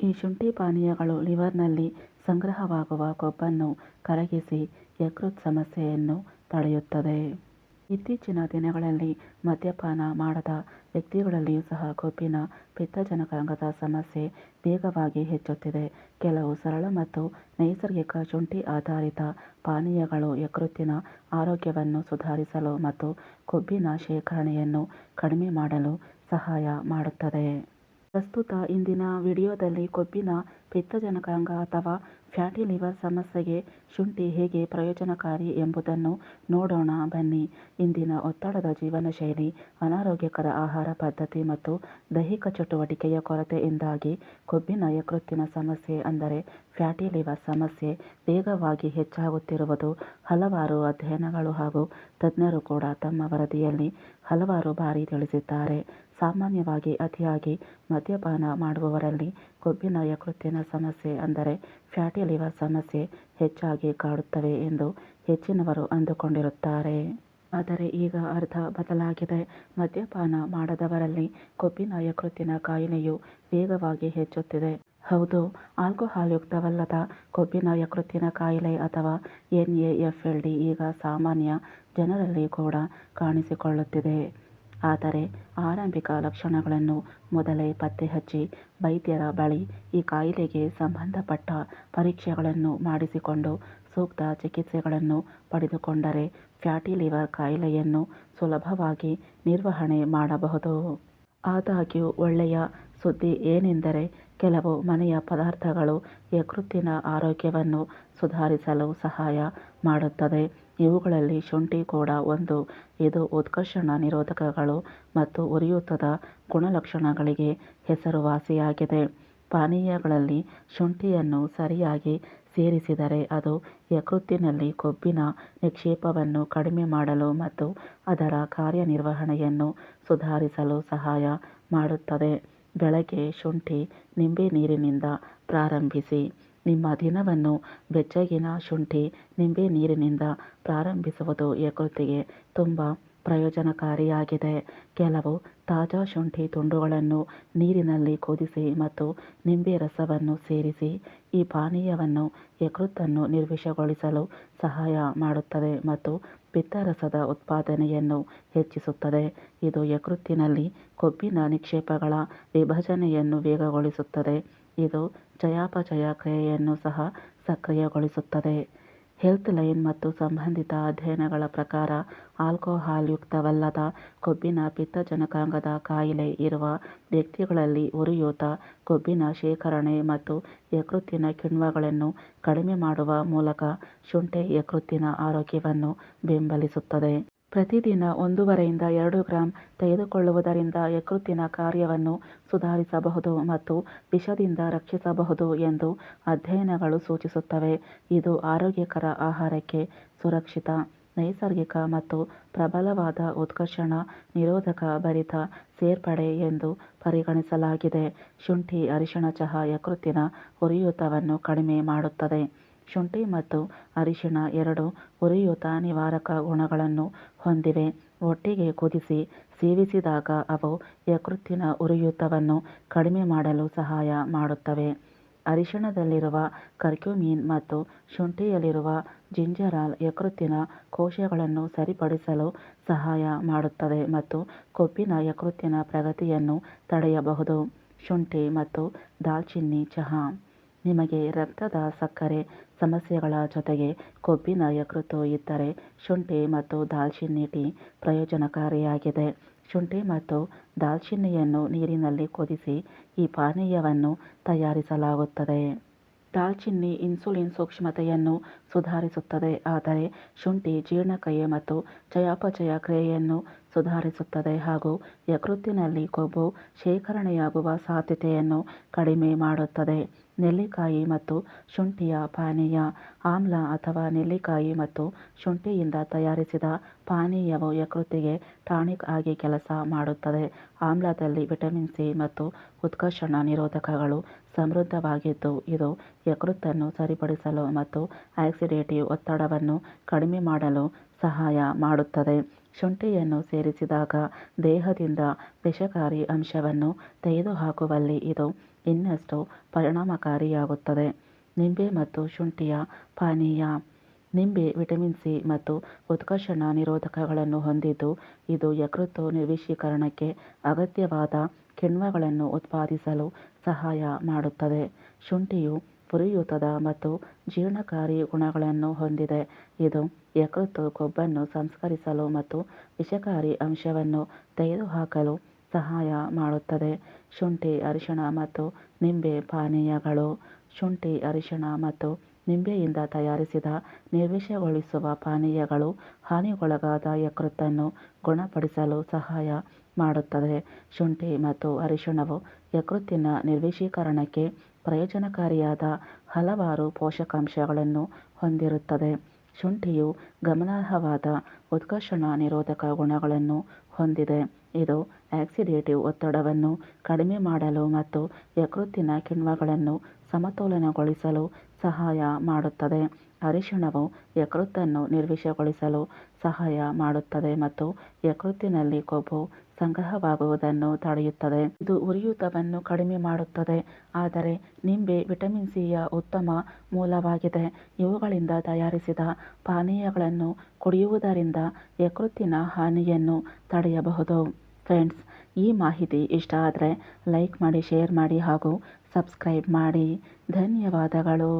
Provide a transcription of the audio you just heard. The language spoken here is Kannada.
ಈ ಶುಂಠಿ ಪಾನೀಯಗಳು ಲಿವರ್ನಲ್ಲಿ ಸಂಗ್ರಹವಾಗುವ ಕೊಬ್ಬನ್ನು ಕರಗಿಸಿ ಯಕೃತ್ ಸಮಸ್ಯೆಯನ್ನು ತಡೆಯುತ್ತದೆ. ಇತ್ತೀಚಿನ ದಿನಗಳಲ್ಲಿ ಮದ್ಯಪಾನ ಮಾಡದ ವ್ಯಕ್ತಿಗಳಲ್ಲಿಯೂ ಸಹ ಕೊಬ್ಬಿನ ಪಿತ್ತಜನಕಾಂಗದ ಸಮಸ್ಯೆ ವೇಗವಾಗಿ ಹೆಚ್ಚುತ್ತಿದೆ. ಕೆಲವು ಸರಳ ಮತ್ತು ನೈಸರ್ಗಿಕ ಶುಂಠಿ ಆಧಾರಿತ ಪಾನೀಯಗಳು ಯಕೃತ್ತಿನ ಆರೋಗ್ಯವನ್ನು ಸುಧಾರಿಸಲು ಮತ್ತು ಕೊಬ್ಬಿನ ಶೇಖರಣೆಯನ್ನು ಕಡಿಮೆ ಮಾಡಲು ಸಹಾಯ ಮಾಡುತ್ತದೆ. ಪ್ರಸ್ತುತ ಇಂದಿನ ವಿಡಿಯೋದಲ್ಲಿ ಕೊಬ್ಬಿನ ಪಿತ್ತಜನಕಾಂಗ ಅಥವಾ ಫ್ಯಾಟಿ ಲಿವರ್ ಸಮಸ್ಯೆಗೆ ಶುಂಠಿ ಹೇಗೆ ಪ್ರಯೋಜನಕಾರಿ ಎಂಬುದನ್ನು ನೋಡೋಣ ಬನ್ನಿ. ಇಂದಿನ ಒತ್ತಡದ ಜೀವನಶೈಲಿ, ಅನಾರೋಗ್ಯಕರ ಆಹಾರ ಪದ್ಧತಿ ಮತ್ತು ದೈಹಿಕ ಚಟುವಟಿಕೆಯ ಕೊರತೆಯಿಂದಾಗಿ ಕೊಬ್ಬಿನ ಯಕೃತ್ತಿನ ಸಮಸ್ಯೆ ಅಂದರೆ ಫ್ಯಾಟಿ ಲಿವರ್ ಸಮಸ್ಯೆ ವೇಗವಾಗಿ ಹೆಚ್ಚಾಗುತ್ತಿರುವುದು ಹಲವಾರು ಅಧ್ಯಯನಗಳು ಹಾಗೂ ತಜ್ಞರು ಕೂಡ ತಮ್ಮ ವರದಿಯಲ್ಲಿ ಹಲವಾರು ಬಾರಿ ತಿಳಿಸಿದ್ದಾರೆ. ಸಾಮಾನ್ಯವಾಗಿ ಅತಿಯಾಗಿ ಮದ್ಯಪಾನ ಮಾಡುವವರಲ್ಲಿ ಕೊಬ್ಬಿನ ಯಕೃತ್ತಿನ ಸಮಸ್ಯೆ ಅಂದರೆ ಫ್ಯಾಟಿ ಲಿವರ್ ಸಮಸ್ಯೆ ಹೆಚ್ಚಾಗಿ ಕಾಡುತ್ತವೆ ಎಂದು ಹೆಚ್ಚಿನವರು ಅಂದುಕೊಂಡಿರುತ್ತಾರೆ. ಆದರೆ ಈಗ ಅರ್ಥ ಬದಲಾಗಿದೆ. ಮದ್ಯಪಾನ ಮಾಡದವರಲ್ಲಿ ಕೊಬ್ಬಿನ ಯಕೃತ್ತಿನ ಕಾಯಿಲೆಯು ವೇಗವಾಗಿ ಹೆಚ್ಚುತ್ತಿದೆ. ಹೌದು, ಆಲ್ಕೋಹಾಲ್ಯುಕ್ತವಲ್ಲದ ಕೊಬ್ಬಿನ ಯಕೃತ್ತಿನ ಕಾಯಿಲೆ ಅಥವಾ N A F L D ಈಗ ಸಾಮಾನ್ಯ ಜನರಲ್ಲಿ ಕೂಡ ಕಾಣಿಸಿಕೊಳ್ಳುತ್ತಿದೆ. ಆದರೆ ಆರಂಭಿಕ ಲಕ್ಷಣಗಳನ್ನು ಮೊದಲೇ ಪತ್ತೆಹಚ್ಚಿ ವೈದ್ಯರ ಬಳಿ ಈ ಕಾಯಿಲೆಗೆ ಸಂಬಂಧಪಟ್ಟ ಪರೀಕ್ಷೆಗಳನ್ನು ಮಾಡಿಸಿಕೊಂಡು ಸೂಕ್ತ ಚಿಕಿತ್ಸೆಗಳನ್ನು ಪಡೆದುಕೊಂಡರೆ ಫ್ಯಾಟಿ ಲಿವರ್ ಕಾಯಿಲೆಯನ್ನು ಸುಲಭವಾಗಿ ನಿರ್ವಹಣೆ ಮಾಡಬಹುದು. ಆದಾಗ್ಯೂ ಒಳ್ಳೆಯ ಸುದ್ದಿ ಏನೆಂದರೆ ಕೆಲವು ಮನೆಯ ಪದಾರ್ಥಗಳು ಯಕೃತ್ತಿನ ಆರೋಗ್ಯವನ್ನು ಸುಧಾರಿಸಲು ಸಹಾಯ ಮಾಡುತ್ತದೆ. ಇವುಗಳಲ್ಲಿ ಶುಂಠಿ ಕೂಡ ಒಂದು. ಇದು ಉತ್ಕರ್ಷಣ ನಿರೋಧಕಗಳು ಮತ್ತು ಉರಿಯೂತದ ಗುಣಲಕ್ಷಣಗಳಿಗೆ ಹೆಸರುವಾಸಿಯಾಗಿದೆ. ಪಾನೀಯಗಳಲ್ಲಿ ಶುಂಠಿಯನ್ನು ಸರಿಯಾಗಿ ಸೇರಿಸಿದರೆ ಅದು ಯಕೃತ್ತಿನಲ್ಲಿ ಕೊಬ್ಬಿನ ನಿಕ್ಷೇಪವನ್ನು ಕಡಿಮೆ ಮಾಡಲು ಮತ್ತು ಅದರ ಕಾರ್ಯನಿರ್ವಹಣೆಯನ್ನು ಸುಧಾರಿಸಲು ಸಹಾಯ ಮಾಡುತ್ತದೆ. ಬೆಳಗ್ಗೆ ಶುಂಠಿ ನಿಂಬೆ ನೀರಿನಿಂದ ಪ್ರಾರಂಭಿಸಿ. ನಿಮ್ಮ ದಿನವನ್ನು ಬೆಚ್ಚಗಿನ ಶುಂಠಿ ನಿಂಬೆ ನೀರಿನಿಂದ ಪ್ರಾರಂಭಿಸುವುದು ಯಕೃತ್ತಿಗೆ ತುಂಬ ಪ್ರಯೋಜನಕಾರಿಯಾಗಿದೆ. ಕೆಲವು ತಾಜಾ ಶುಂಠಿ ತುಂಡುಗಳನ್ನು ನೀರಿನಲ್ಲಿ ಕುದಿಸಿ ಮತ್ತು ನಿಂಬೆ ರಸವನ್ನು ಸೇರಿಸಿ ಈ ಪಾನೀಯವನ್ನು ಯಕೃತ್ತನ್ನು ನಿರ್ವಿಷಗೊಳಿಸಲು ಸಹಾಯ ಮಾಡುತ್ತದೆ ಮತ್ತು ಪಿತ್ತರಸದ ಉತ್ಪಾದನೆಯನ್ನು ಹೆಚ್ಚಿಸುತ್ತದೆ. ಇದು ಯಕೃತ್ತಿನಲ್ಲಿ ಕೊಬ್ಬಿನ ನಿಕ್ಷೇಪಗಳ ವಿಭಜನೆಯನ್ನು ವೇಗಗೊಳಿಸುತ್ತದೆ. ಇದು ಚಯಾಪಚಯ ಕ್ರಿಯೆಯನ್ನು ಸಹ ಸಕ್ರಿಯಗೊಳಿಸುತ್ತದೆ. ಹೆಲ್ತ್ ಲೈನ್ ಮತ್ತು ಸಂಬಂಧಿತ ಅಧ್ಯಯನಗಳ ಪ್ರಕಾರ ಆಲ್ಕೋಹಾಲ್ಯುಕ್ತವಲ್ಲದ ಕೊಬ್ಬಿನ ಪಿತ್ತಜನಕಾಂಗದ ಕಾಯಿಲೆ ಇರುವ ವ್ಯಕ್ತಿಗಳಲ್ಲಿ ಉರಿಯೂತ ಕೊಬ್ಬಿನ ಶೇಖರಣೆ ಮತ್ತು ಯಕೃತ್ತಿನ ಕಿಣ್ವಗಳನ್ನು ಕಡಿಮೆ ಮಾಡುವ ಮೂಲಕ ಶುಂಠಿ ಯಕೃತ್ತಿನ ಆರೋಗ್ಯವನ್ನು ಬೆಂಬಲಿಸುತ್ತದೆ. ಪ್ರತಿದಿನ ಒಂದೂವರೆಯಿಂದ ಎರಡು ಗ್ರಾಂ ತೆಗೆದುಕೊಳ್ಳುವುದರಿಂದ ಯಕೃತ್ತಿನ ಕಾರ್ಯವನ್ನು ಸುಧಾರಿಸಬಹುದು ಮತ್ತು ವಿಷದಿಂದ ರಕ್ಷಿಸಬಹುದು ಎಂದು ಅಧ್ಯಯನಗಳು ಸೂಚಿಸುತ್ತವೆ. ಇದು ಆರೋಗ್ಯಕರ ಆಹಾರಕ್ಕೆ ಸುರಕ್ಷಿತ, ನೈಸರ್ಗಿಕ ಮತ್ತು ಪ್ರಬಲವಾದ ಉತ್ಕರ್ಷಣ ನಿರೋಧಕ ಭರಿತ ಸೇರ್ಪಡೆ ಎಂದು ಪರಿಗಣಿಸಲಾಗಿದೆ. ಶುಂಠಿ, ಅರಿಶಿಣ ಚಹಾ ಯಕೃತ್ತಿನ ಉರಿಯೂತವನ್ನು ಕಡಿಮೆ ಮಾಡುತ್ತದೆ. ಶುಂಠಿ ಮತ್ತು ಅರಿಶಿಣ ಎರಡು ಉರಿಯೂತ ನಿವಾರಕ ಗುಣಗಳನ್ನು ಹೊಂದಿವೆ. ಒಟ್ಟಿಗೆ ಕುದಿಸಿ ಸೇವಿಸಿದಾಗ ಅವು ಯಕೃತ್ತಿನ ಉರಿಯೂತವನ್ನು ಕಡಿಮೆ ಮಾಡಲು ಸಹಾಯ ಮಾಡುತ್ತವೆ. ಅರಿಶಿಣದಲ್ಲಿರುವ ಕರ್ಕ್ಯೂಮಿನ್ ಮತ್ತು ಶುಂಠಿಯಲ್ಲಿರುವ ಜಿಂಜರಾಲ್ ಯಕೃತ್ತಿನ ಕೋಶಗಳನ್ನು ಸರಿಪಡಿಸಲು ಸಹಾಯ ಮಾಡುತ್ತದೆ ಮತ್ತು ಕೊಬ್ಬಿನ ಯಕೃತ್ತಿನ ಪ್ರಗತಿಯನ್ನು ತಡೆಯಬಹುದು. ಶುಂಠಿ ಮತ್ತು ದಾಲ್ಚಿನ್ನಿ ಚಹಾ ನಿಮಗೆ ರಕ್ತದ ಸಕ್ಕರೆ ಸಮಸ್ಯೆಗಳ ಜೊತೆಗೆ ಕೊಬ್ಬಿನ ಯಕೃತ್ತು ಇದ್ದರೆ ಶುಂಠಿ ಮತ್ತು ದಾಲ್ಚಿನ್ನಿ ಟೀ ಪ್ರಯೋಜನಕಾರಿಯಾಗಿದೆ. ಶುಂಠಿ ಮತ್ತು ದಾಲ್ಚಿನ್ನಿಯನ್ನು ನೀರಿನಲ್ಲಿ ಕುದಿಸಿ ಈ ಪಾನೀಯವನ್ನು ತಯಾರಿಸಲಾಗುತ್ತದೆ. ದಾಲ್ಚಿನ್ನಿ ಇನ್ಸುಲಿನ್ ಸೂಕ್ಷ್ಮತೆಯನ್ನು ಸುಧಾರಿಸುತ್ತದೆ, ಆದರೆ ಶುಂಠಿ ಜೀರ್ಣಕ್ರಿಯೆ ಮತ್ತು ಚಯಾಪಚಯ ಕ್ರಿಯೆಯನ್ನು ಸುಧಾರಿಸುತ್ತದೆ ಹಾಗೂ ಯಕೃತ್ತಿನಲ್ಲಿ ಕೊಬ್ಬು ಶೇಖರಣೆಯಾಗುವ ಸಾಧ್ಯತೆಯನ್ನು ಕಡಿಮೆ ಮಾಡುತ್ತದೆ. ನೆಲ್ಲಿಕಾಯಿ ಮತ್ತು ಶುಂಠಿಯ ಪಾನೀಯ, ಆಮ್ಲ ಅಥವಾ ನೆಲ್ಲಿಕಾಯಿ ಮತ್ತು ಶುಂಠಿಯಿಂದ ತಯಾರಿಸಿದ ಪಾನೀಯವು ಯಕೃತ್ತಿಗೆ ಟಾನಿಕ್ ಆಗಿ ಕೆಲಸ ಮಾಡುತ್ತದೆ. ಆಮ್ಲದಲ್ಲಿ ವಿಟಮಿನ್ ಸಿ ಮತ್ತು ಉತ್ಕರ್ಷಣ ನಿರೋಧಕಗಳು ಸಮೃದ್ಧವಾಗಿದ್ದು, ಇದು ಯಕೃತ್ತನ್ನು ಸರಿಪಡಿಸಲು ಮತ್ತು ಆಕ್ಸಿಡೇಟಿವ್ ಒತ್ತಡವನ್ನು ಕಡಿಮೆ ಮಾಡಲು ಸಹಾಯ ಮಾಡುತ್ತದೆ. ಶುಂಠಿಯನ್ನು ಸೇರಿಸಿದಾಗ ದೇಹದಿಂದ ವಿಷಕಾರಿ ಅಂಶವನ್ನು ತೆಗೆದುಹಾಕುವಲ್ಲಿ ಇದು ಇನ್ನಷ್ಟು ಪರಿಣಾಮಕಾರಿಯಾಗುತ್ತದೆ. ನಿಂಬೆ ಮತ್ತು ಶುಂಠಿಯ ಪಾನೀಯ, ನಿಂಬೆ, ವಿಟಮಿನ್ ಸಿ ಮತ್ತು ಉತ್ಕರ್ಷಣ ನಿರೋಧಕಗಳನ್ನು ಹೊಂದಿದ್ದು ಇದು ಯಕೃತ್ತು ನಿರ್ವಿಷೀಕರಣಕ್ಕೆ ಅಗತ್ಯವಾದ ಕಿಣ್ವಗಳನ್ನು ಉತ್ಪಾದಿಸಲು ಸಹಾಯ ಮಾಡುತ್ತದೆ. ಶುಂಠಿಯು ಉರಿಯೂತದ ಮತ್ತು ಜೀರ್ಣಕಾರಿ ಗುಣಗಳನ್ನು ಹೊಂದಿದೆ. ಇದು ಯಕೃತ್ತು ಕೊಬ್ಬನ್ನು ಸಂಸ್ಕರಿಸಲು ಮತ್ತು ವಿಷಕಾರಿ ಅಂಶವನ್ನು ತೆಗೆದುಹಾಕಲು ಸಹಾಯ ಮಾಡುತ್ತದೆ. ಶುಂಠಿ, ಅರಿಶಿಣ ಮತ್ತು ನಿಂಬೆ ಪಾನೀಯಗಳು ಶುಂಠಿ, ಅರಿಶಿಣ ಮತ್ತು ನಿಂಬೆಯಿಂದ ತಯಾರಿಸಿದ ನಿರ್ವಿಷಗೊಳಿಸುವ ಪಾನೀಯಗಳು ಹಾನಿಗೊಳಗಾದ ಯಕೃತ್ತನ್ನು ಗುಣಪಡಿಸಲು ಸಹಾಯ ಮಾಡುತ್ತದೆ. ಶುಂಠಿ ಮತ್ತು ಅರಿಶಿಣವು ಯಕೃತ್ತಿನ ನಿರ್ವಿಷೀಕರಣಕ್ಕೆ ಪ್ರಯೋಜನಕಾರಿಯಾದ ಹಲವಾರು ಪೋಷಕಾಂಶಗಳನ್ನು ಹೊಂದಿರುತ್ತದೆ. ಶುಂಠಿಯು ಗಮನಾರ್ಹವಾದ ಉತ್ಕರ್ಷಣ ನಿರೋಧಕ ಗುಣಗಳನ್ನು ಹೊಂದಿದೆ. ಇದು ಆಕ್ಸಿಡೇಟಿವ್ ಒತ್ತಡವನ್ನು ಕಡಿಮೆ ಮಾಡಲು ಮತ್ತು ಯಕೃತ್ತಿನ ಕಿಣ್ವಗಳನ್ನು ಸಮತೋಲನಗೊಳಿಸಲು ಸಹಾಯ ಮಾಡುತ್ತದೆ. ಅರಿಶಿಣವು ಯಕೃತ್ತನ್ನು ನಿರ್ವಿಷಗೊಳಿಸಲು ಸಹಾಯ ಮಾಡುತ್ತದೆ ಮತ್ತು ಯಕೃತ್ತಿನಲ್ಲಿ ಕೊಬ್ಬು ಸಂಗ್ರಹವಾಗುವುದನ್ನು ತಡೆಯುತ್ತದೆ. ಇದು ಉರಿಯೂತವನ್ನು ಕಡಿಮೆ ಮಾಡುತ್ತದೆ, ಆದರೆ ನಿಂಬೆ ವಿಟಮಿನ್ ಸಿಯ ಉತ್ತಮ ಮೂಲವಾಗಿದೆ. ಇವುಗಳಿಂದ ತಯಾರಿಸಿದ ಪಾನೀಯಗಳನ್ನು ಕುಡಿಯುವುದರಿಂದ ಯಕೃತ್ತಿನ ಹಾನಿಯನ್ನು ತಡೆಯಬಹುದು. ಫ್ರೆಂಡ್ಸ್, ಈ ಮಾಹಿತಿ ಇಷ್ಟ ಆದರೆ ಲೈಕ್ ಮಾಡಿ, ಶೇರ್ ಮಾಡಿ ಹಾಗೂ ಸಬ್ಸ್ಕ್ರೈಬ್ ಮಾಡಿ. ಧನ್ಯವಾದಗಳು.